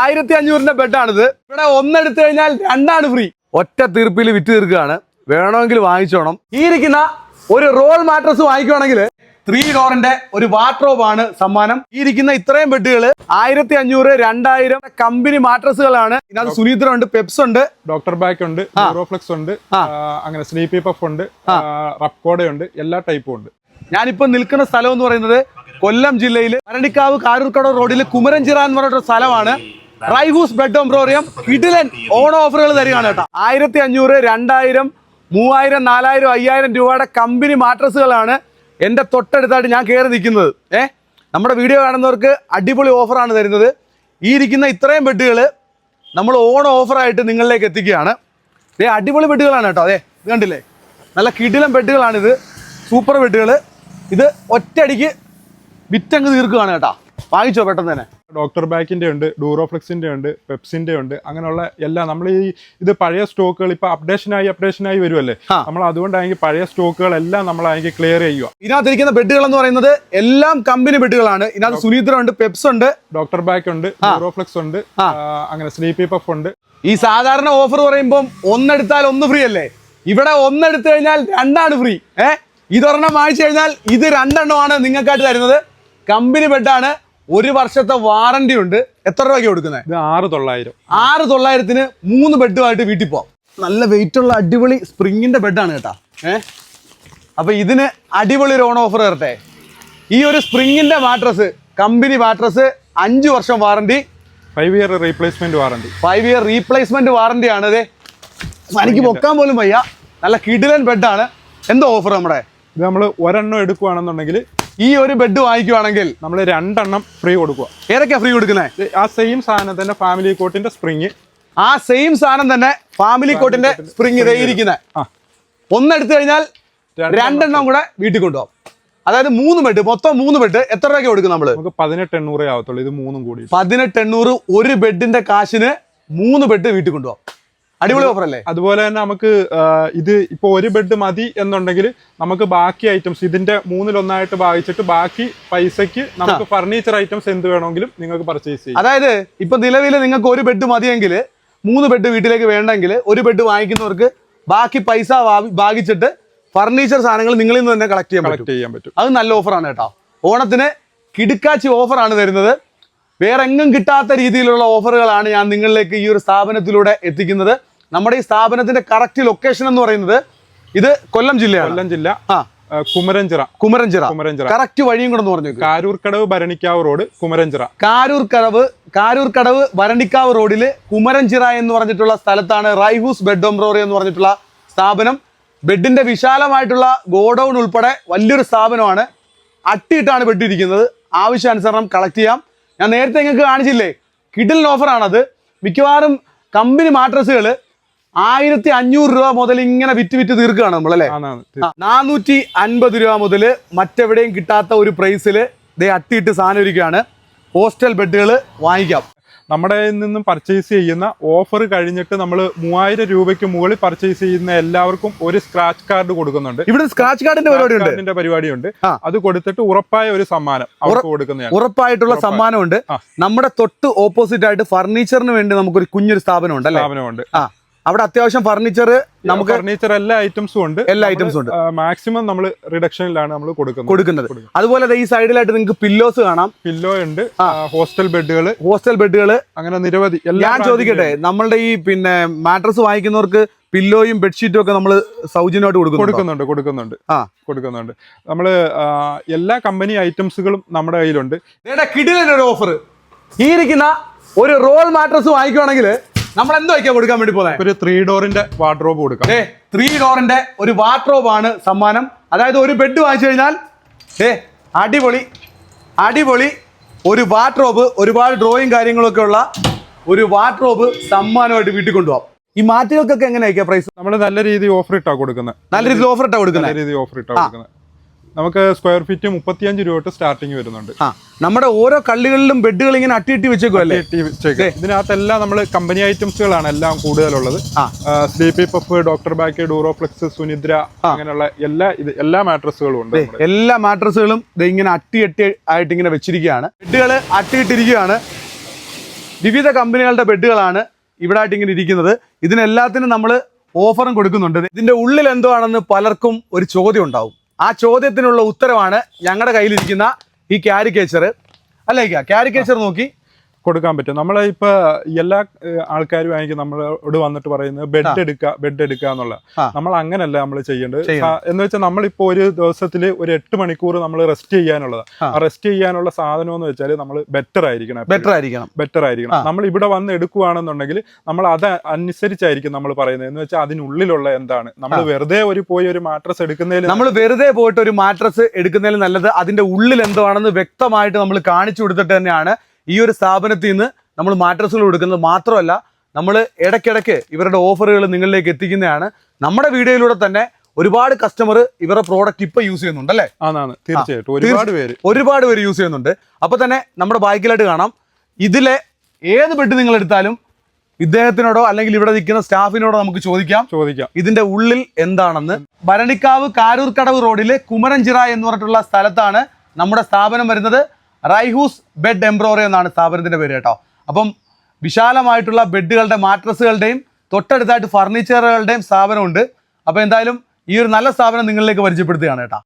ആയിരത്തി അഞ്ഞൂറിന്റെ ബെഡാണിത് ഇവിടെ ഒന്നെടുത്തു കഴിഞ്ഞാൽ രണ്ടാണ് ഫ്രീ ഒറ്റ തീർപ്പിൽ വിറ്റ് തീർക്കുകയാണ്. വേണമെങ്കിൽ വാങ്ങിച്ചോണം. ഈ ഇരിക്കുന്ന ഒരു റോൾ മാട്രസ് വാങ്ങിക്കുവാണെങ്കിൽ ത്രീ ഡോറിന്റെ ഒരു വാട്രോബ് ആണ് സമ്മാനം. ഈ ഇരിക്കുന്ന ഇത്രയും ബെഡുകൾ ആയിരത്തി അഞ്ഞൂറ് രണ്ടായിരം കമ്പനി മാട്രസുകളാണ് ഇതിനകത്ത് സുനീത്ര ഉണ്ട് പെപ്സ് ഉണ്ട്. ഡോക്ടർ ബാക്ക് ഉണ്ട് ന്യൂറോഫ്ലെക്സ് ഉണ്ട് അങ്ങനെ സ്ലീപ്പി പഫ് ഉണ്ട് റപ്കോഡ ഉണ്ട് എല്ലാ ടൈപ്പും ഉണ്ട്. ഞാനിപ്പോ നിൽക്കുന്ന സ്ഥലം എന്ന് പറയുന്നത് കൊല്ലം ജില്ലയിൽ ഭരണിക്കാവ് കാരൂർക്കട റോഡിൽ കുമരഞ്ചിറ എന്ന് പറഞ്ഞ സ്ഥലമാണ്. റൈഹൂസ് ബെഡ് എംബ്രോറിയം കിടിലൻ ഓൺ ഓഫറുകൾ തരികയാണ് കേട്ടോ. ആയിരത്തി അഞ്ഞൂറ് രണ്ടായിരം മൂവായിരം നാലായിരം അയ്യായിരം രൂപയുടെ കമ്പനി മാട്രസുകളാണ് എന്റെ തൊട്ടടുത്തായിട്ട് ഞാൻ കയറി നിൽക്കുന്നത്. ഏ? നമ്മുടെ വീഡിയോ കാണുന്നവർക്ക് അടിപൊളി ഓഫറാണ് തരുന്നത്. ഈ ഇരിക്കുന്ന ഇത്രയും ബെഡുകൾ നമ്മൾ ഓൺ ഓഫറായിട്ട് നിങ്ങളിലേക്ക് എത്തിക്കുകയാണ്. ദേ അടിപൊളി ബെഡുകളാണ് കേട്ടോ. അതെ ഇത് കണ്ടില്ലേ? നല്ല കിടിലം ബെഡുകളാണിത് സൂപ്പർ ബെഡുകൾ ഇത് ഒറ്റയടിക്ക് വിറ്റങ്ങ് തീർക്കുകയാണ് കേട്ടാ. വാങ്ങിച്ചോ പെട്ടെന്ന് തന്നെ. ഡോക്ടർ ബാക്കിന്റെ ഉണ്ട് ഡൂറോഫ്ലെക്സിന്റെ ഉണ്ട് പെപ്സിന്റെ ഉണ്ട് അങ്ങനെയുള്ള എല്ലാം. നമ്മൾ ഈ ഇത് പഴയ സ്റ്റോക്കുകൾ ഇപ്പൊ അപ്ഡേഷനായി അപ്ഡേഷനായി വരുമല്ലേ നമ്മൾ അതുകൊണ്ടാണെങ്കിൽ പഴയ സ്റ്റോക്കുകൾ സ്റ്റോക്കുകളെല്ലാം നമ്മളാണെങ്കിൽ ക്ലിയർ ചെയ്യുക. ഇതിനകത്തിരിക്കുന്ന ബെഡുകൾ എന്ന് പറയുന്നത് എല്ലാം കമ്പനി ബെഡുകളാണ്. ഇതിനകത്ത് സുനീത്ര ഉണ്ട് പെപ്സ് ഉണ്ട്. ഡോക്ടർ ബാക്ക് ഉണ്ട് ഡൂറോഫ്ലെക്സ് ഉണ്ട് അങ്ങനെ സ്ലീപ്പി പഫ് ഉണ്ട്. ഈ സാധാരണ ഓഫർ പറയുമ്പോൾ ഒന്നെടുത്താൽ ഒന്ന് ഫ്രീ അല്ലേ? ഇവിടെ ഒന്നെടുത്തു കഴിഞ്ഞാൽ രണ്ടാണ് ഫ്രീ ഏഹ് ഇതൊരെണ്ണം വാങ്ങിച്ചു കഴിഞ്ഞാൽ ഇത് രണ്ടെണ്ണമാണ് നിങ്ങൾക്കായിട്ട് തരുന്നത്. കമ്പനി ബെഡാണ് ഒരു വർഷത്തെ വാറണ്ടി ഉണ്ട്. എത്ര രൂപയ്ക്ക് കൊടുക്കുന്നത് ഇത് ആറ് തൊള്ളായിരം. ആറ് തൊള്ളായിരത്തിന് മൂന്ന് ബെഡുമായിട്ട് വീട്ടിൽ പോവാം. നല്ല വെയിറ്റ് ഉള്ള അടിപൊളി സ്പ്രിങ്ങിന്റെ ബെഡാണ് കേട്ടാ. ഏ? അപ്പൊ ഇതിന് അടിപൊളി ഒരു ഓൺ ഓഫർ തരട്ടെ ഈ ഒരു സ്പ്രിങ്ങിന്റെ മാട്രസ് കമ്പനി മാട്രസ് അഞ്ച് വർഷം warranty five year replacement warranty five year replacement warranty ആണ് അതെ എനിക്ക് പൊക്കാൻ പോലും വയ്യ. നല്ല കിടിലൻ ബെഡാണ് എന്തോ ഓഫർ നമ്മുടെ? ഇത് നമ്മൾ ഒരെണ്ണം എടുക്കുകയാണെന്നുണ്ടെങ്കിൽ ഈ ഒരു ബെഡ് വാങ്ങിക്കുവാണെങ്കിൽ നമ്മൾ രണ്ടെണ്ണം ഫ്രീ കൊടുക്കുക ഏതൊക്കെയാണ് ഫ്രീ കൊടുക്കുന്നത് ആ സെയിം സാധനം തന്നെ ഫാമിലി കോട്ടിന്റെ സ്പ്രിങ് ആ സെയിം സാധനം തന്നെ ഫാമിലി കോട്ടിന്റെ സ്പ്രിങ് ഇരിക്കുന്നത് ഒന്നെടുത്തു കഴിഞ്ഞാൽ രണ്ടെണ്ണം രണ്ടെണ്ണം കൂടെ വീട്ടിൽ കൊണ്ടുപോകാം. അതായത് മൂന്ന് ബെഡ് മൊത്തം മൂന്ന് ബെഡ് എത്ര രൂപയ്ക്ക് കൊടുക്കും നമ്മൾ നമുക്ക് പതിനെട്ട് എണ്ണൂറേ ആവത്തുള്ളൂ. ഇത് മൂന്നും കൂടി. പതിനെട്ട് എണ്ണൂറ് ഒരു ബെഡിന്റെ കാശിന് മൂന്ന് ബെഡ് വീട്ടിൽ കൊണ്ടുപോകാം. അടിപൊളി ഓഫർ അല്ലേ അതുപോലെ തന്നെ നമുക്ക് ഇത് ഇപ്പോൾ ഒരു ബെഡ് മതി എന്നുണ്ടെങ്കിൽ നമുക്ക് ബാക്കി ഐറ്റംസ് ഇതിന്റെ മൂന്നിലൊന്നായിട്ട് ഭാഗിച്ചിട്ട് ബാക്കി പൈസക്ക് നമുക്ക് ഫർണിച്ചർ ഐറ്റംസ് എന്ത് വേണമെങ്കിലും നിങ്ങൾക്ക് പർച്ചേസ് ചെയ്യാം. അതായത് ഇപ്പൊ നിലവിൽ നിങ്ങൾക്ക് ഒരു ബെഡ് മതിയെങ്കിൽ മൂന്ന് ബെഡ് വീട്ടിലേക്ക് വേണ്ടെങ്കിൽ ഒരു ബെഡ് വാങ്ങിക്കുന്നവർക്ക് ബാക്കി പൈസ ഭാഗിച്ചിട്ട് ഫർണിച്ചർ സാധനങ്ങൾ നിങ്ങളിൽ നിന്ന് തന്നെ കളക്ട് ചെയ്യാൻ കളക്ട് ചെയ്യാൻ പറ്റും. അത് നല്ല ഓഫറാണ് കേട്ടോ. ഓണത്തിന് കിടുക്കാച്ചി ഓഫറാണ് തരുന്നത്. വേറെ എങ്ങും കിട്ടാത്ത രീതിയിലുള്ള ഓഫറുകളാണ് ഞാൻ നിങ്ങളിലേക്ക് ഈ ഒരു സ്ഥാപനത്തിലൂടെ എത്തിക്കുന്നത്. നമ്മുടെ ഈ സ്ഥാപനത്തിന്റെ കറക്റ്റ് ലൊക്കേഷൻ എന്ന് പറയുന്നത് ഇത് കൊല്ലം ജില്ലയാണ്. കൊല്ലം ജില്ല. ആ. കുമരഞ്ചിറ കുമരഞ്ചിറ കുമരഞ്ചിറ കറക്റ്റ് വഴിയും കൂടെ പറഞ്ഞു കാരൂർക്കടവ് ഭരണിക്കാവ് റോഡ് കുമരഞ്ചിറ കാരൂർ കടവ് കാരൂർ കടവ് വരണ്ടിക്കാവ് റോഡിൽ കുമരഞ്ചിറ എന്ന് പറഞ്ഞിട്ടുള്ള സ്ഥലത്താണ് റൈഹൂസ് ബെഡ് എംബ്രോറി എന്ന് പറഞ്ഞിട്ടുള്ള സ്ഥാപനം. ബെഡിന്റെ വിശാലമായിട്ടുള്ള ഗോഡൌൺ ഉൾപ്പെടെ വലിയൊരു സ്ഥാപനമാണ്. അട്ടിയിട്ടാണ് ബെഡ് ഇരിക്കുന്നത്. ആവശ്യാനുസരണം കളക്ട് ചെയ്യാം. ഞാൻ നേരത്തെ നിങ്ങൾക്ക് കാണിച്ചില്ലേ? കിഡിലിന് ഓഫറാണത് മിക്കവാറും കമ്പനി മാട്രസുകൾ ആയിരത്തി അഞ്ഞൂറ് രൂപ മുതൽ ഇങ്ങനെ വിറ്റ് വിറ്റ് തീർക്കുകയാണ് നമ്മളല്ലേ നാനൂറ്റി അൻപത് രൂപ മുതൽ മറ്റെവിടെയും കിട്ടാത്ത ഒരു പ്രൈസിൽ ദേ അട്ടിയിട്ട് സാധനം ഒരുക്കുകയാണ് ഹോസ്റ്റൽ ബെഡുകൾ വാങ്ങിക്കാം. നമ്മുടെ നിന്നും പർച്ചേസ് ചെയ്യുന്ന ഓഫർ കഴിഞ്ഞിട്ട് നമ്മൾ മൂവായിരം രൂപയ്ക്ക് മുകളിൽ പർച്ചേസ് ചെയ്യുന്ന എല്ലാവർക്കും ഒരു സ്ക്രാച്ച് കാർഡ് കൊടുക്കുന്നുണ്ട്. ഇവിടെ സ്ക്രാച്ച് കാർഡിന്റെ പരിപാടിയുണ്ട്? പരിപാടിയുണ്ട്. അത് കൊടുത്തിട്ട് ഉറപ്പായ ഒരു സമ്മാനം അവർക്ക് കൊടുക്കുന്നതാണ്. ഉറപ്പായിട്ടുള്ള സമ്മാനമുണ്ട്. നമ്മുടെ തൊട്ട് ഓപ്പോസിറ്റ് ആയിട്ട് ഫർണിച്ചറിന് വേണ്ടി നമുക്കൊരു കുഞ്ഞൊരു സ്ഥാപനമുണ്ട് സ്ഥാപനമുണ്ട്. ആ. അവിടെ അത്യാവശ്യം ഫർണിച്ചർ നമുക്ക് ഫർണിച്ചർ എല്ലാ ഐറ്റംസും ഉണ്ട്. എല്ലാ ഐറ്റംസും ഉണ്ട്. മാക്സിമം നമ്മൾ റിഡക്ഷനിലാണ് നമ്മൾ കൊടുക്കുന്നത്. കൊടുക്കുന്നത്. അതുപോലെ ഈ സൈഡിലായിട്ട് നിങ്ങൾക്ക് പില്ലോസ് കാണാം. പില്ലോ ഉണ്ട് ഹോസ്റ്റൽ ബെഡുകൾ ഹോസ്റ്റൽ ബെഡുകൾ അങ്ങനെ നിരവധി ഞാൻ ചോദിക്കട്ടെ നമ്മളുടെ ഈ പിന്നെ മാട്രസ് വാങ്ങിക്കുന്നവർക്ക് പില്ലോയും ബെഡ്ഷീറ്റും ഒക്കെ നമ്മൾ സൗജന്യമായിട്ട് കൊടുക്കുന്നു കൊടുക്കുന്നുണ്ട് കൊടുക്കുന്നുണ്ട്. ആ. കൊടുക്കുന്നുണ്ട്. നമ്മൾ എല്ലാ കമ്പനി ഐറ്റംസുകളും നമ്മുടെ കയ്യിലുണ്ട്. കിടിലൊരു ഓഫർ ഈ ഇരിക്കുന്ന ഒരു റോൾ മാട്രസ് വാങ്ങിക്കുവാണെങ്കിൽ നമ്മൾ എന്തോ വയ്ക്കാൻ കൊടുക്കാൻ വേണ്ടി പോകുന്നത് ഒരു ത്രീ ഡോറിന്റെ വാർഡ്രോബ് കൊടുക്കാം. ഏ ത്രീ ഡോറിന്റെ ഒരു വാർഡ്രോബ് ആണ് സമ്മാനം. അതായത് ഒരു ബെഡ് വാങ്ങിച്ചു കഴിഞ്ഞാൽ ഏ അടിപൊളി അടിപൊളി ഒരു വാർഡ്രോബ് ഒരുപാട് ഡ്രോയിങ് കാര്യങ്ങളൊക്കെ ഉള്ള ഒരു വാർഡ്രോബ് സമ്മാനമായിട്ട് വീട്ടിൽ കൊണ്ടുപോകാം ഈ മാറ്റുകൾക്കൊക്കെ എങ്ങനെയായിരിക്കാം പ്രൈസ് നമ്മൾ നല്ല രീതിയിൽ ഓഫർ ഇട്ടാ കൊടുക്കുന്നത് നല്ല രീതിയിൽ ഓഫർ ഇട്ടാ കൊടുക്കുന്നത് നല്ല രീതി രീതിയിൽ ഓഫർ ഇട്ടാ കൊടുക്കുന്നത് നമുക്ക് സ്ക്വയർ ഫീറ്റ് മുപ്പത്തിയഞ്ച് രൂപ തൊട്ട് സ്റ്റാർട്ടിങ് വരുന്നുണ്ട്. നമ്മുടെ ഓരോ കള്ളികളിലും ബെഡുകൾ ഇങ്ങനെ അട്ടിയിട്ട് വെച്ചേക്കും അല്ലേ? ഇട്ടി വെച്ചേക്ക്. ഇതിനകത്തെല്ലാം നമ്മൾ കമ്പനി ഐറ്റംസുകളാണ് എല്ലാം കൂടുതലുള്ളത്. Sleepy puff doctor back Duroflex Sunidra അങ്ങനെയുള്ള എല്ലാ ഇത് എല്ലാ മാട്രസുകളും ഉണ്ട് എല്ലാ മാട്രസുകളും ഇങ്ങനെ അട്ടി അട്ടി ആയിട്ട് ഇങ്ങനെ വെച്ചിരിക്കുകയാണ്. ബെഡുകൾ അട്ടിയിട്ടിരിക്കുകയാണ്. വിവിധ കമ്പനികളുടെ ബെഡുകളാണ് ഇവിടെ ആയിട്ട് ഇങ്ങനെ ഇരിക്കുന്നത്. ഇതിനെല്ലാത്തിനും നമ്മൾ ഓഫറും കൊടുക്കുന്നുണ്ട്. ഇതിന്റെ ഉള്ളിൽ എന്തോ ആണെന്ന് പലർക്കും ഒരു ചോദ്യം ഉണ്ടാവും. ആ ചോദ്യത്തിനുള്ള ഉത്തരമാണ് ഞങ്ങളുടെ കയ്യിലിരിക്കുന്ന ഈ കാരിക്കേച്ചർ അല്ലേ കാരിക്കേച്ചർ നോക്കി. കൊടുക്കാൻ പറ്റും. നമ്മളെ ഇപ്പൊ എല്ലാ ആൾക്കാരും ആയിരിക്കും നമ്മളോട് വന്നിട്ട് പറയുന്നത് ബെഡ് എടുക്കുക ബെഡ് എടുക്കുക എന്നുള്ള. നമ്മൾ അങ്ങനല്ല നമ്മൾ ചെയ്യേണ്ടത്. എന്ന് വെച്ചാൽ നമ്മളിപ്പോ ഒരു ദിവസത്തിൽ ഒരു എട്ട് മണിക്കൂർ നമ്മൾ റെസ്റ്റ് ചെയ്യാനുള്ളത്. ആ. റെസ്റ്റ് ചെയ്യാനുള്ള സാധനം എന്ന് വെച്ചാൽ നമ്മൾ ബെറ്റർ ആയിരിക്കണം ബെറ്റർ ആയിരിക്കണം. ബെറ്റർ ആയിരിക്കണം. നമ്മൾ ഇവിടെ വന്ന് എടുക്കുകയാണെന്നുണ്ടെങ്കിൽ നമ്മൾ അത് അനുസരിച്ചായിരിക്കും നമ്മൾ പറയുന്നത്. എന്ന് വെച്ചാൽ അതിനുള്ളിലുള്ള എന്താണ്? നമ്മൾ വെറുതെ ഒരു പോയി ഒരു മാട്രസ് എടുക്കുന്നതിൽ നമ്മൾ വെറുതെ പോയിട്ട് ഒരു മാട്രസ് എടുക്കുന്നതിൽ നല്ലത് അതിന്റെ ഉള്ളിൽ എന്തോ ആണെന്ന് വ്യക്തമായിട്ട് നമ്മൾ കാണിച്ചു കൊടുത്തിട്ട് തന്നെയാണ് ഈ ഒരു സ്ഥാപനത്തിൽ നിന്ന് നമ്മൾ മാട്രസുകൾ കൊടുക്കുന്നത് മാത്രമല്ല നമ്മൾ ഇടയ്ക്കിടയ്ക്ക് ഇവരുടെ ഓഫറുകൾ നിങ്ങളിലേക്ക് എത്തിക്കുന്നതാണ്. നമ്മുടെ വീഡിയോയിലൂടെ തന്നെ ഒരുപാട് കസ്റ്റമർ ഇവരുടെ പ്രോഡക്റ്റ് ഇപ്പൊ യൂസ് ചെയ്യുന്നുണ്ട് അല്ലേ? തീർച്ചയായിട്ടും. ഒരുപാട് പേര്. ഒരുപാട് പേര് യൂസ് ചെയ്യുന്നുണ്ട്. അപ്പൊ തന്നെ നമ്മുടെ ബാക്കിലായിട്ട് കാണാം. ഇതിലെ ഏത് ബെഡ് നിങ്ങൾ എടുത്താലും ഇദ്ദേഹത്തിനോടോ അല്ലെങ്കിൽ ഇവിടെ നിൽക്കുന്ന സ്റ്റാഫിനോടോ നമുക്ക് ചോദിക്കാം. ചോദിക്കാം. ഇതിന്റെ ഉള്ളിൽ എന്താണെന്ന്. ഭരണിക്കാവ് കാരൂർക്കടവ് റോഡിലെ കുമരഞ്ചിറ എന്ന് പറഞ്ഞിട്ടുള്ള സ്ഥലത്താണ് നമ്മുടെ സ്ഥാപനം വരുന്നത്. റൈഹൂസ് ബെഡ് എംബ്രോറി എന്നാണ് സ്ഥാപനത്തിന്റെ പേര് കേട്ടോ. അപ്പം വിശാലമായിട്ടുള്ള ബെഡുകളുടെ മാട്രസുകളുടെയും തൊട്ടടുത്തായിട്ട് ഫർണിച്ചറുകളുടെയും സ്ഥാപനമുണ്ട്. അപ്പോൾ എന്തായാലും ഈ ഒരു നല്ല സ്ഥാപനം നിങ്ങളിലേക്ക് പരിചയപ്പെടുത്തുകയാണ് കേട്ടോ.